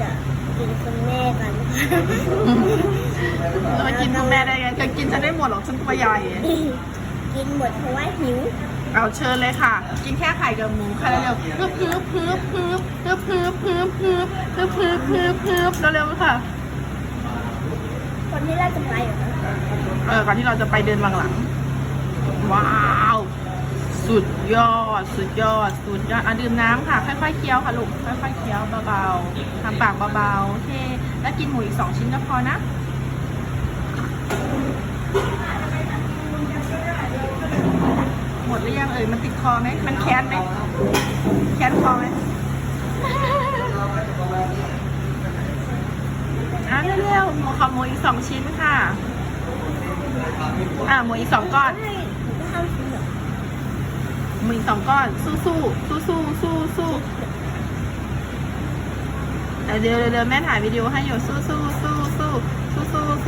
จะกินคุณแม่กันค่ะเราไปกินคุณแม่ได้ไงจะกินฉันได้หมดหรอกฉันตัวใหญ่ กินหมดเพราะว่าหิว เอาเชิญเลยค่ะ กินแค่ไข่กับหมูค่ะเร็วๆพึบพึบพึบพึบพึบพึบพึบพึบพึบพึบพึบพึบเร็วๆค่ะคนที่เราจะไปเหรอคะเออก่อนที่เราจะไปเดินวังหลัง ว้าว สุดยอด สุดยอด สุดยอด อะดื่มน้ำค่ะ ค่อยๆเคี้ยวค่ะลูก ค่อยๆเคี้ยวเบาๆทำปากเบาๆโอเค แล้วกินหมูอีกสองชิ้นก็พอนะ หมดหรือยังเอ่ย มันติดคอไหม มันแค้นไหม แค้นคอไหมอะเร็วๆหมูขอหมูอีกสองชิ้นค่ะ อะหมูอีกสองก้อน ให้หนูก็เข้าชิ้นเหรอ ห มูอีสองก้อน สู้สู้สู้สู้สู้สู้เดี๋ยวเดี๋ยวแม่ถ่ายวิดีโอให้อยู่สู้สู้สู้สู้